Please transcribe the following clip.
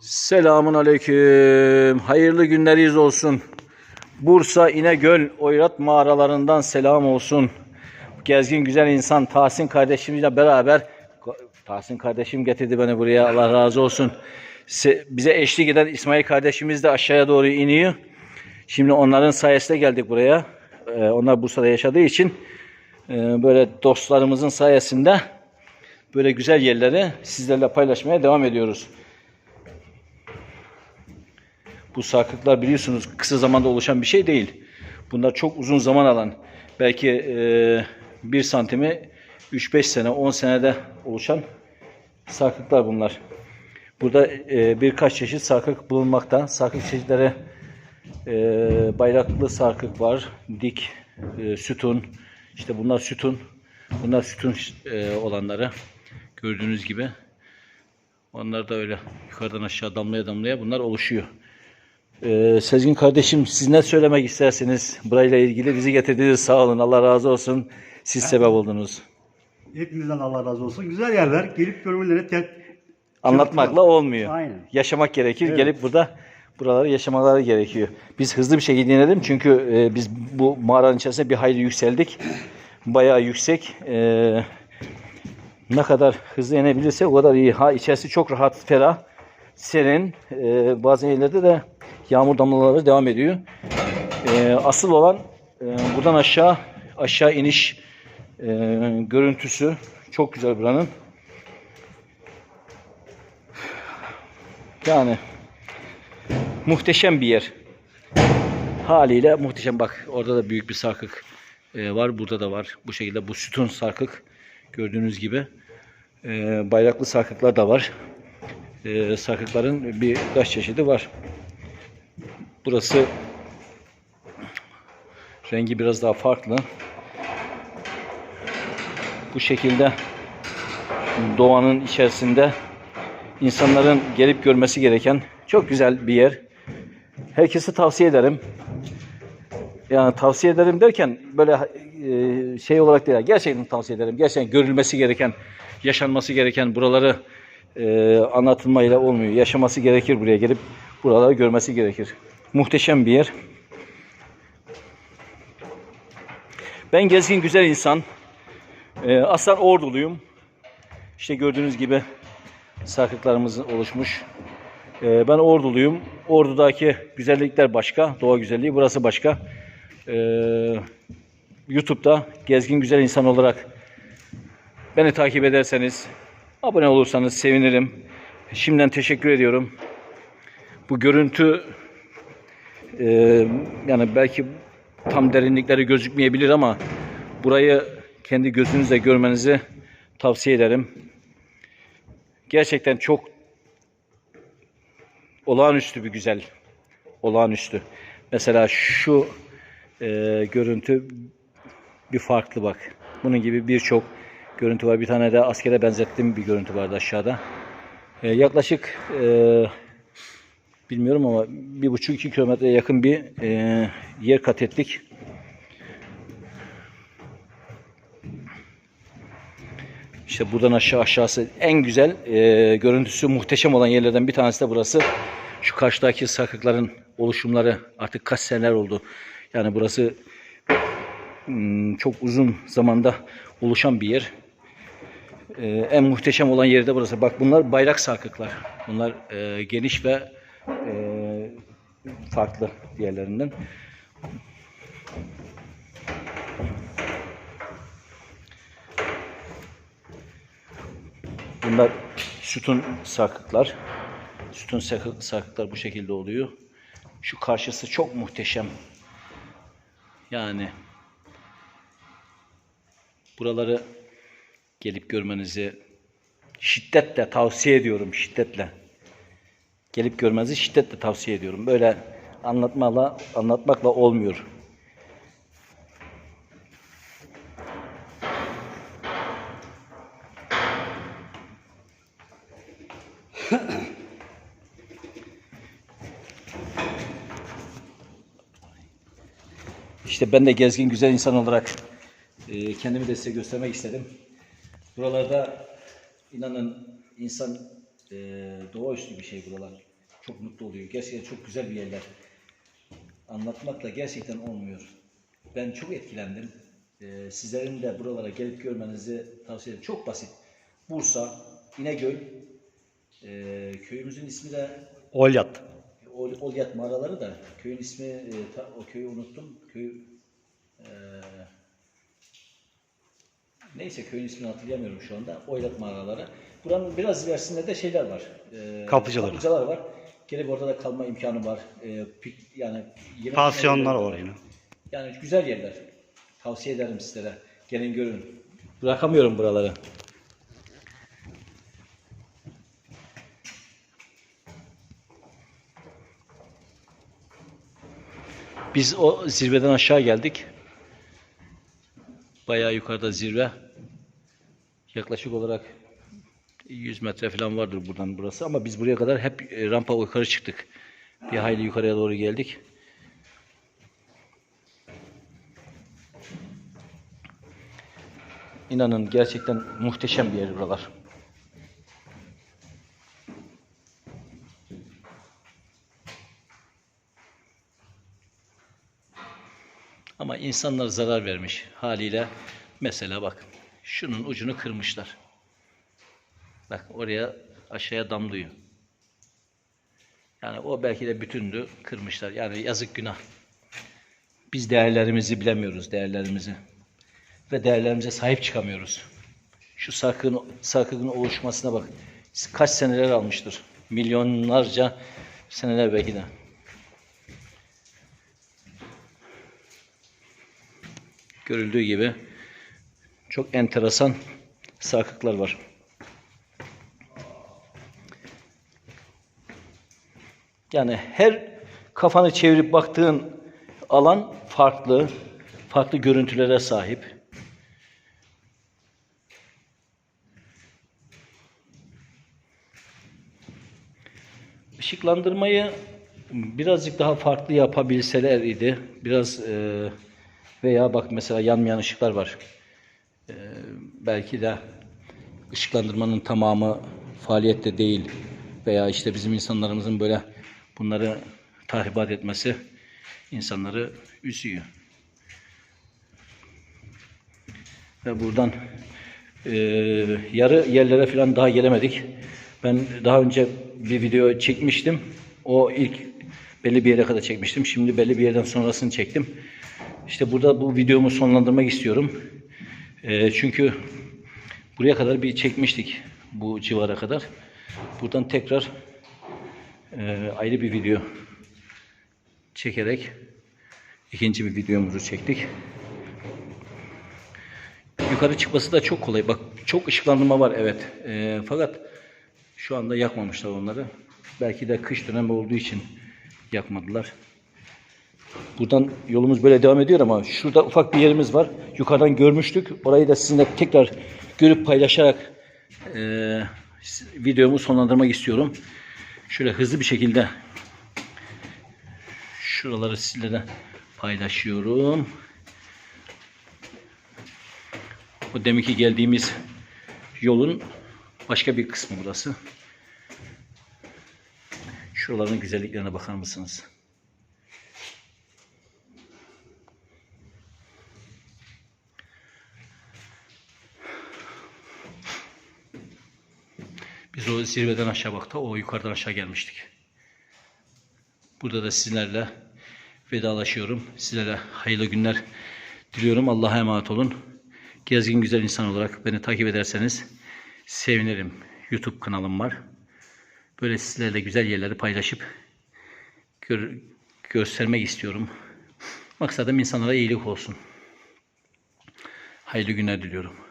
Selamun aleyküm. Hayırlı günleriniz olsun. Bursa İnegöl Oyrat mağaralarından selam olsun. Gezgin güzel insan Tahsin kardeşimizle beraber Tahsin kardeşim getirdi beni buraya. Allah razı olsun. Bize eşlik eden İsmail kardeşimiz de aşağıya doğru iniyor. Şimdi onların sayesinde geldik buraya. Ee, Onlar Bursa'da yaşadığı için e, böyle dostlarımızın sayesinde böyle güzel yerleri sizlerle paylaşmaya devam ediyoruz. Bu sarkıklar biliyorsunuz kısa zamanda oluşan bir şey değil. Bunlar çok uzun zaman alan, belki e, 1 santimi 3-5 sene, 10 senede oluşan sarkıklar bunlar. Burada e, birkaç çeşit sarkık bulunmakta. Sarkık çeşitleri e, bayraklı sarkık var, dik, e, sütun. İşte bunlar sütun. Bunlar sütun e, olanları. Gördüğünüz gibi. Onlar da öyle yukarıdan aşağı damlaya damlaya bunlar oluşuyor. Ee, Sezgin kardeşim siz ne söylemek istersiniz? Burayla ilgili bizi getirdiniz. Sağ olun. Allah razı olsun. Siz sebep oldunuz. Hepinizden Allah razı olsun. Güzel yerler. Gelip görmeleri tek Anlatmakla olmuyor. Aynen. Yaşamak gerekir. Evet. Gelip burada buraları yaşamaları gerekiyor. Biz hızlı bir şekilde inelim çünkü e, biz bu mağaranın içerisinde bir hayli yükseldik. Bayağı yüksek. E, ne kadar hızlı inebilirsek o kadar iyi. Ha içerisi çok rahat, ferah, serin. E, bazı yerlerde de yağmur damlaları devam ediyor. E, asıl olan e, buradan aşağı aşağı iniş e, görüntüsü çok güzel buranın. Yani muhteşem bir yer. Haliyle muhteşem. Bak orada da büyük bir sarkık e, var. Burada da var. Bu şekilde bu sütun sarkık. Gördüğünüz gibi. E, bayraklı sarkıklar da var. E, sarkıkların birkaç çeşidi var. Burası rengi biraz daha farklı. Bu şekilde doğanın içerisinde insanların gelip görmesi gereken çok güzel bir yer. Herkese tavsiye ederim. Yani tavsiye ederim derken böyle e, şey olarak değil. Gerçekten tavsiye ederim. Gerçekten görülmesi gereken, yaşanması gereken buraları e, anlatılmayla olmuyor. Yaşaması gerekir buraya gelip buraları görmesi gerekir. Muhteşem bir yer. Ben gezgin güzel insan. E, aslan orduluyum. İşte gördüğünüz gibi sarkıklarımız oluşmuş. Ee, ben Orduluyum. Ordu'daki güzellikler başka, doğa güzelliği burası başka. Ee, YouTube'da Gezgin Güzel İnsan olarak beni takip ederseniz, abone olursanız sevinirim. Şimdiden teşekkür ediyorum. Bu görüntü e, yani belki tam derinlikleri gözükmeyebilir ama burayı kendi gözünüzle görmenizi tavsiye ederim. Gerçekten çok olağanüstü bir güzel. Olağanüstü. Mesela şu e, görüntü bir farklı bak. Bunun gibi birçok görüntü var. Bir tane de askere benzettiğim bir görüntü vardı aşağıda. E, yaklaşık e, bilmiyorum ama bir buçuk iki kilometreye yakın bir e, yer kat ettik. İşte buradan aşağı aşağısı en güzel e, görüntüsü muhteşem olan yerlerden bir tanesi de burası. Şu karşıdaki sarkıkların oluşumları artık kaç seneler oldu. Yani burası hmm, çok uzun zamanda oluşan bir yer. E, en muhteşem olan yeri de burası. Bak bunlar bayrak sarkıklar. Bunlar e, geniş ve e, farklı diğerlerinden. Bunlar sütun sarkıklar. Sütun sarkı- sarkıklar bu şekilde oluyor. Şu karşısı çok muhteşem. Yani buraları gelip görmenizi şiddetle tavsiye ediyorum. Şiddetle. Gelip görmenizi şiddetle tavsiye ediyorum. Böyle anlatmakla anlatmakla olmuyor. İşte ben de gezgin güzel insan olarak e, kendimi de size göstermek istedim. Buralarda inanın insan e, doğaüstü bir şey buralar. Çok mutlu oluyor. Gerçekten çok güzel bir yerler. Anlatmakla gerçekten olmuyor. Ben çok etkilendim. E, sizlerin de buralara gelip görmenizi tavsiye ederim. Çok basit. Bursa, İnegöl, e, köyümüzün ismi de Olyat. Ol, Olyat mağaraları da köyün ismi e, ta- o köyü unuttum. Köy e, neyse köyün ismini hatırlayamıyorum şu anda. Olyat mağaraları. Buranın biraz ilerisinde de şeyler var. E, Kaplıcalar. kaplıcalar var. Gelip orada da kalma imkanı var. E, pik, yani yemek Pansiyonlar var yine. Yani güzel yerler. Tavsiye ederim sizlere. Gelin görün. Bırakamıyorum buraları. Biz o zirveden aşağı geldik. Bayağı yukarıda zirve. Yaklaşık olarak 100 metre falan vardır buradan burası ama biz buraya kadar hep e, rampa yukarı çıktık. Bir hayli yukarıya doğru geldik. İnanın gerçekten muhteşem bir yer buralar. Ama insanlar zarar vermiş haliyle. Mesela bak şunun ucunu kırmışlar. Bak oraya aşağıya damlıyor. Yani o belki de bütündü kırmışlar. Yani yazık günah. Biz değerlerimizi bilemiyoruz değerlerimizi ve değerlerimize sahip çıkamıyoruz. Şu sarkığın, sarkığın oluşmasına bak. Kaç seneler almıştır. Milyonlarca seneler belki de. Görüldüğü gibi çok enteresan sarkıklar var. Yani her kafanı çevirip baktığın alan farklı, farklı görüntülere sahip. Işıklandırmayı birazcık daha farklı yapabilseler idi. Biraz e, veya bak mesela yanmayan ışıklar var. E, belki de ışıklandırmanın tamamı faaliyette değil veya işte bizim insanlarımızın böyle bunları tahribat etmesi insanları üzüyor. Ve buradan e, yarı yerlere falan daha gelemedik. Ben daha önce bir video çekmiştim. O ilk belli bir yere kadar çekmiştim. Şimdi belli bir yerden sonrasını çektim. İşte burada bu videomu sonlandırmak istiyorum. E, çünkü buraya kadar bir çekmiştik bu civara kadar. Buradan tekrar e, ayrı bir video çekerek ikinci bir videomuzu çektik. Yukarı çıkması da çok kolay. Bak çok ışıklandırma var evet. E, fakat şu anda yakmamışlar onları. Belki de kış dönemi olduğu için yakmadılar. Buradan yolumuz böyle devam ediyor ama şurada ufak bir yerimiz var. Yukarıdan görmüştük. Orayı da sizinle tekrar görüp paylaşarak e, videomu sonlandırmak istiyorum. Şöyle hızlı bir şekilde şuraları sizlere paylaşıyorum. O deminki geldiğimiz yolun başka bir kısmı burası. Şuraların güzelliklerine bakar mısınız? O zirveden aşağı bakta o yukarıdan aşağı gelmiştik. Burada da sizlerle vedalaşıyorum. Sizlere hayırlı günler diliyorum. Allah'a emanet olun. Gezgin Güzel insan olarak beni takip ederseniz sevinirim. YouTube kanalım var. Böyle sizlerle güzel yerleri paylaşıp gör- göstermek istiyorum. Maksadım insanlara iyilik olsun. Hayırlı günler diliyorum.